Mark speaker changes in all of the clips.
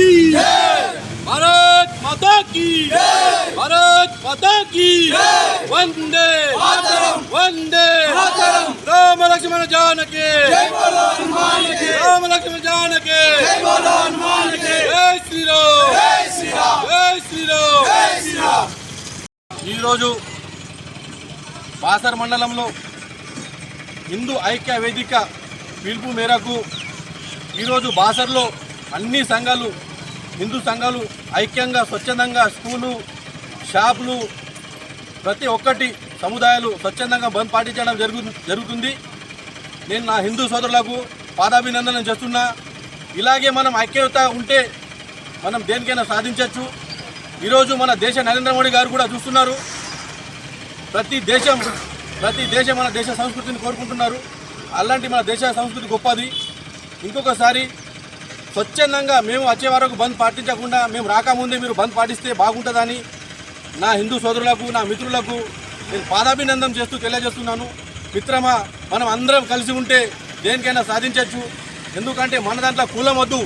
Speaker 1: की भारत माता की भारत माता की वंदे वंदे राम लक्ष्मण जान के राम लक्ष्मण जान के जय श्री राम जय श्री राम ఈరోజు బాసర్ మండలంలో హిందూ ఐక్య వేదిక పిలుపు మేరకు ఈరోజు బాసర్లో అన్ని సంఘాలు హిందూ సంఘాలు ఐక్యంగా స్వచ్ఛందంగా స్కూలు షాపులు ప్రతి ఒక్కటి సముదాయాలు స్వచ్ఛందంగా బంద్ పాటించడం జరుగు జరుగుతుంది. నేను నా హిందూ సోదరులకు పాదాభినందనం చేస్తున్నా. ఇలాగే మనం ఐక్యత ఉంటే మనం దేనికైనా సాధించవచ్చు ఈరోజు మన దేశ నరేంద్ర మోడీ గారు కూడా చూస్తున్నారు. ప్రతి దేశం ప్రతి దేశం మన దేశ సంస్కృతిని కోరుకుంటున్నారు. అలాంటి మన దేశ సంస్కృతి గొప్పది. ఇంకొకసారి స్వచ్ఛందంగా మేము వచ్చే వరకు బంద్ పాటించకుండా మేము రాకముందే మీరు బంద్ పాటిస్తే బాగుంటుందని నా హిందూ సోదరులకు నా మిత్రులకు నేను పాదాభినందం చేస్తూ తెలియజేస్తున్నాను. మిత్రమా మనం అందరం కలిసి ఉంటే దేనికైనా సాధించవచ్చు ఎందుకంటే మన దాంట్లో కులం వద్దు.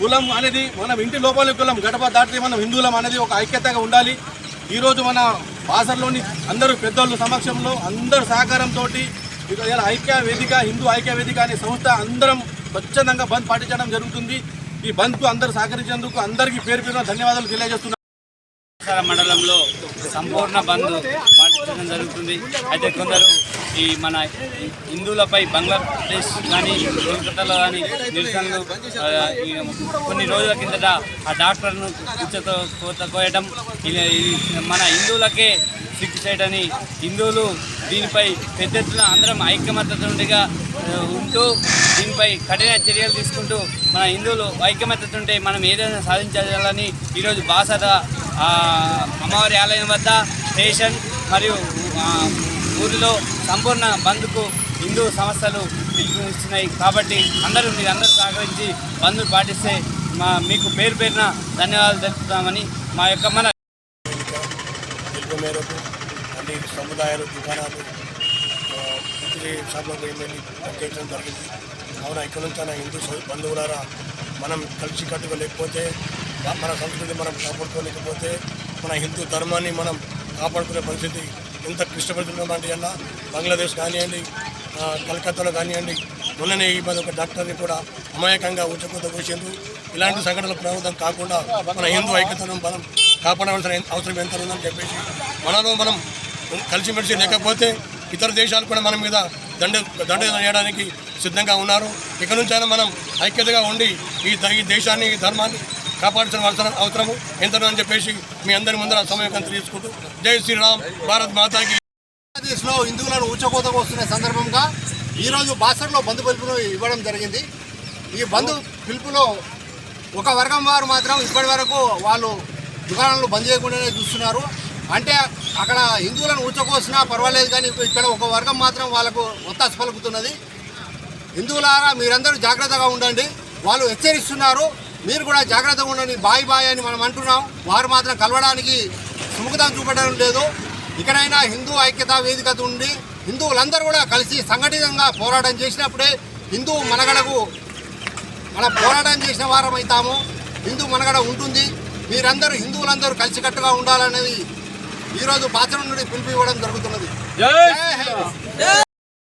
Speaker 1: కులం అనేది మనం ఇంటి లోపలి కులం గడప దాటితే మనం హిందువులం అనేది ఒక ఐక్యతగా ఉండాలి. ఈరోజు మన బాసర్లోని అందరూ పెద్దోళ్ళు సమక్షంలో అందరు సహకారంతో ఇక ఐక్య వేదిక హిందూ ఐక్య వేదిక అనే సంస్థ అందరం స్వచ్ఛందంగా బంద్ పాటించడం జరుగుతుంది. ఈ బంద్కు అందరు సహకరించేందుకు అందరికీ పేరు పేరున ధన్యవాదాలు తెలియజేస్తున్నాను.
Speaker 2: మండలంలో సంపూర్ణ బంద్ పాటించడం జరుగుతుంది. అయితే కొందరు ఈ మన హిందువులపై బంగ్లాదేశ్ కానీ కోల్కతాలో కానీ నిరసనలు కొన్ని రోజుల కిందట ఆ డాక్టర్ను కూర్చోతో కోత కోయటం ఇది మన హిందువులకే సిక్కు చేయడని హిందువులు దీనిపై పెద్ద ఎత్తున అందరం ఐక్యమత్యతగా ఉంటూ దీనిపై కఠిన చర్యలు తీసుకుంటూ మన హిందువులు ఐక్యమత్యత మనం ఏదైనా సాధించాలని ఈరోజు బాసద అమ్మవారి ఆలయం వద్ద స్టేషన్ మరియు ఊరిలో సంపూర్ణ బంద్కు హిందూ సంస్థలు పిలుపునిస్తున్నాయి కాబట్టి అందరూ మీరు అందరూ సహకరించి బంద్ను పాటిస్తే మా మీకు పేరు పేరున ధన్యవాదాలు తెలుపుతామని మా యొక్క మన
Speaker 3: మేరకు అన్ని సముదాయాలు దుకాణాలు ఆ, ఇతర షాపులకు ప్రత్యేకం జరిగింది. కావున ఇక్కడ నుంచి మన హిందూ బంధువులారా మనం కలిసి కట్టుకోలేకపోతే మన సంస్కృతి మనం కాపాడుకోలేకపోతే మన హిందూ ధర్మాన్ని మనం కాపాడుకునే పరిస్థితి ఎంత క్లిష్టపడుతున్నటువంటి అన్న బంగ్లాదేశ్ కానివ్వండి కలకత్తాలో కానివ్వండి మొన్ననే ఈ మధ్య ఒక డాక్టర్ని కూడా అమాయకంగా ఉచ్చకొత్త కూర్చిండ్రు. ఇలాంటి సంఘటనలు ప్రమాదం కాకుండా మన హిందూ ఐక్యతను మనం కాపాడవలసిన అవసరం ఎంత ఉందని చెప్పేసి మనలో మనం కలిసిమెలిసి లేకపోతే ఇతర దేశాలు కూడా మన మీద దండ దండ చేయడానికి సిద్ధంగా ఉన్నారు. ఇక నుంచైనా మనం ఐక్యతగా ఉండి ఈ ఈ దేశాన్ని ఈ ధర్మాన్ని కాపాడాల్సిన అవసరం అవసరము ఎంతనో అని చెప్పేసి మీ అందరి ముందర సమయం తీసుకుంటూ జై శ్రీరామ్ భారత్ మాతాకి.
Speaker 4: బంగ్లాదేశ్లో హిందువులను ఊచకోతకు వస్తున్న సందర్భంగా ఈరోజు బాసర్లో బంధు పిలుపును ఇవ్వడం జరిగింది. ఈ బంధు పిలుపులో ఒక వర్గం వారు మాత్రం ఇప్పటి వరకు వాళ్ళు దుకాణాలు బంద్ చేయకుండానే చూస్తున్నారు. అంటే అక్కడ హిందువులను ఊచకోసినా పర్వాలేదు కానీ ఇక్కడ ఒక వర్గం మాత్రం వాళ్ళకు ఒత్తాసు పలుకుతున్నది. హిందువులారా మీరందరూ జాగ్రత్తగా ఉండండి. వాళ్ళు హెచ్చరిస్తున్నారు. మీరు కూడా జాగ్రత్తగా ఉండండి. బాయ్ బాయ్ అని మనం అంటున్నాం. వారు మాత్రం కలవడానికి సుముఖతం చూపడం లేదు. ఇక్కడైనా హిందూ ఐక్యతా వేదిక ఉండి హిందువులందరూ కూడా కలిసి సంఘటితంగా పోరాటం చేసినప్పుడే హిందూ మనగడకు మన పోరాటం చేసిన వారం అవుతాము హిందూ మనగడ ఉంటుంది. మీరందరూ హిందువులందరూ కలిసికట్టుగా ఉండాలనేది ఈరోజు పాత్ర నుండి పిలుపు ఇవ్వడం జరుగుతున్నది.